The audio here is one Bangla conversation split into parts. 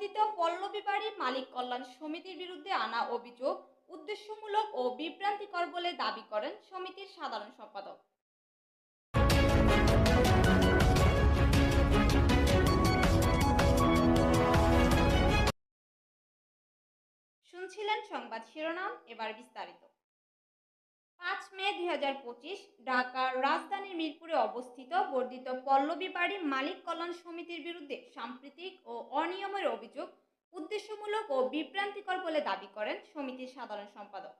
বর্ধিত পল্লবী বাড়ি মালিক কল্যাণ সমিতির বিরুদ্ধে আনা অভিযোগ উদ্দেশ্যমূলক ও বিভ্রান্তিকর বলে দাবি করেন সমিতির সাধারণ সম্পাদক। শুনছিলেন সংবাদ শিরোনাম, এবার বিস্তারিত। মে দুই হাজার পঁচিশ ঢাকার রাজধানীর মিরপুরে অবস্থিত বর্ধিত পল্লবী বাড়ি মালিক কল্যাণ সমিতির বিরুদ্ধে সাম্প্রতিক ও অনিয়মের অভিযোগ উদ্দেশ্যমূলক ও বিভ্রান্তিকর বলে দাবি করেন সমিতির সাধারণ সম্পাদক।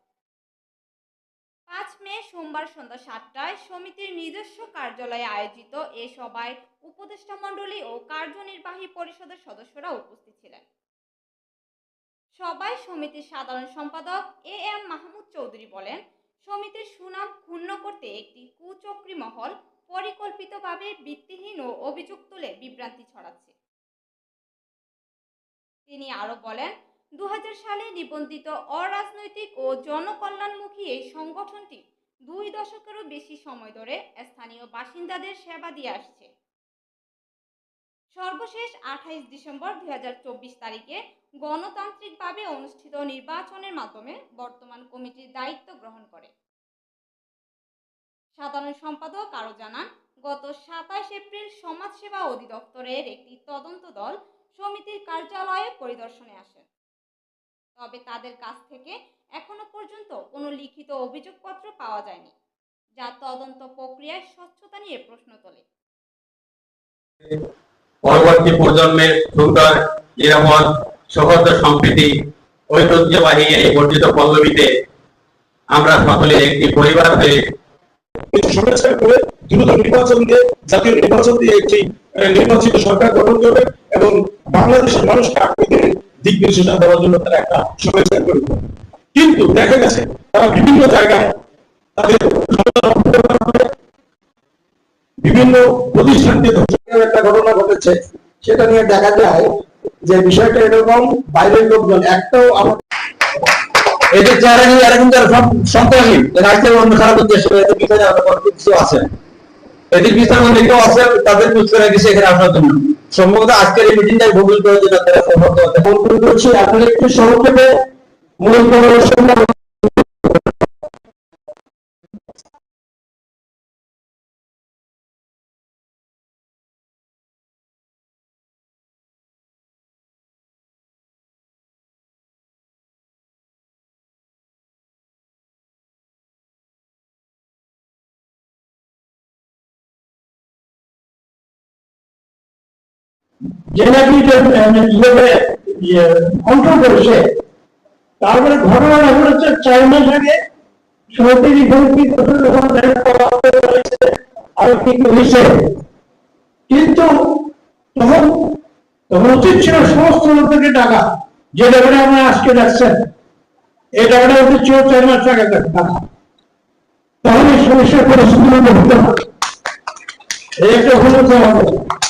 পাঁচ মে সোমবার সন্ধ্যা সাতটায় সমিতির নিজস্ব কার্যালয়ে আয়োজিত এ সভায় উপদেষ্টা মণ্ডলী ও কার্যনির্বাহী পরিষদের সদস্যরা উপস্থিত ছিলেন। সবাই সমিতির সাধারণ সম্পাদক এ এম মাহমুদ চৌধুরী বলেন সমিতির সুনাম ক্ষুণ্ণ করতে একটি কুচক্রী মহল পরিকল্পিতভাবে ভিত্তিহীন ও অভিযোগ তুলে বিভ্রান্তি ছড়াচ্ছে। তিনি আরও বলেন দু হাজার সালে নিবন্ধিত অরাজনৈতিক ও জনকল্যাণমুখী এই সংগঠনটি দুই দশকেরও বেশি সময় ধরে স্থানীয় বাসিন্দাদের সেবা দিয়ে আসছে। সর্বশেষ আঠাইশ ডিসেম্বর দুই হাজার চব্বিশ তারিখে গণতান্ত্রিকভাবে অনুষ্ঠিত নির্বাচনের মাধ্যমে বর্তমান কমিটির দায়িত্ব গ্রহণ করে। সাধারণ সম্পাদক আরও জানান, গত সাতাশ এপ্রিল সমাজসেবা অধিদপ্তরের একটি তদন্ত দল সমিতির কার্যালয়ে পরিদর্শনে আসেন তবে তাদের কাছ থেকে এখনও পর্যন্ত কোনো লিখিত অভিযোগপত্র পাওয়া যায়নি, যা তদন্ত প্রক্রিয়ায় স্বচ্ছতা নিয়ে প্রশ্ন তোলে। পরবর্তী প্রজন্মের সুন্দর, নিরাপদ সহজ সম্প্রীতি, ঐতিহ্যবাহী এই বর্ধিত পল্লবীতে আমরা সকলে একটি পরিবার হয়ে এবং বাংলাদেশের মানুষকে দিক দেওয়ার জন্য তারা একটা কিন্তু দেখা গেছে, তারা বিভিন্ন জায়গায় তাদের বিভিন্ন প্রতিষ্ঠান ধ্বংস এরকম একটা ঘটেছে সেটা নিয়ে দেখা যায় যে বিষয়টা এরকম বাইরের লোকজন একটাও আমার এদের যারা নিয়ে সন্ত্রাসী। অন্য খারাপ উদ্দেশ্য এদের পিছনে কিছু আছে। এদের পিছনে অনেক কেউ আছে তাদের বুঝ করে এখানে আসার জন্য। সম্ভবত আজকের এই মিটিংটাই করে যেটা তারা পারে। করছি আপনি একটু সংক্ষেপে মূল পরিবেশন জেনারেলি কন্ট্রোল করেছে তারপরে ঘটনা এখন হচ্ছে চার মাস আরও ঠিক হয়েছে কিন্তু তখন তখন উচিত ছিল সমস্ত লোকদেরকে টাকা যে টাকাটা আমরা আজকে যাচ্ছেন এই টাকাটা উচিত ছিল চার মাস আগে টাকা তাহলে সমস্যার পরিস্থিতি হতে পারে এই একটা হলো আমাদের। যা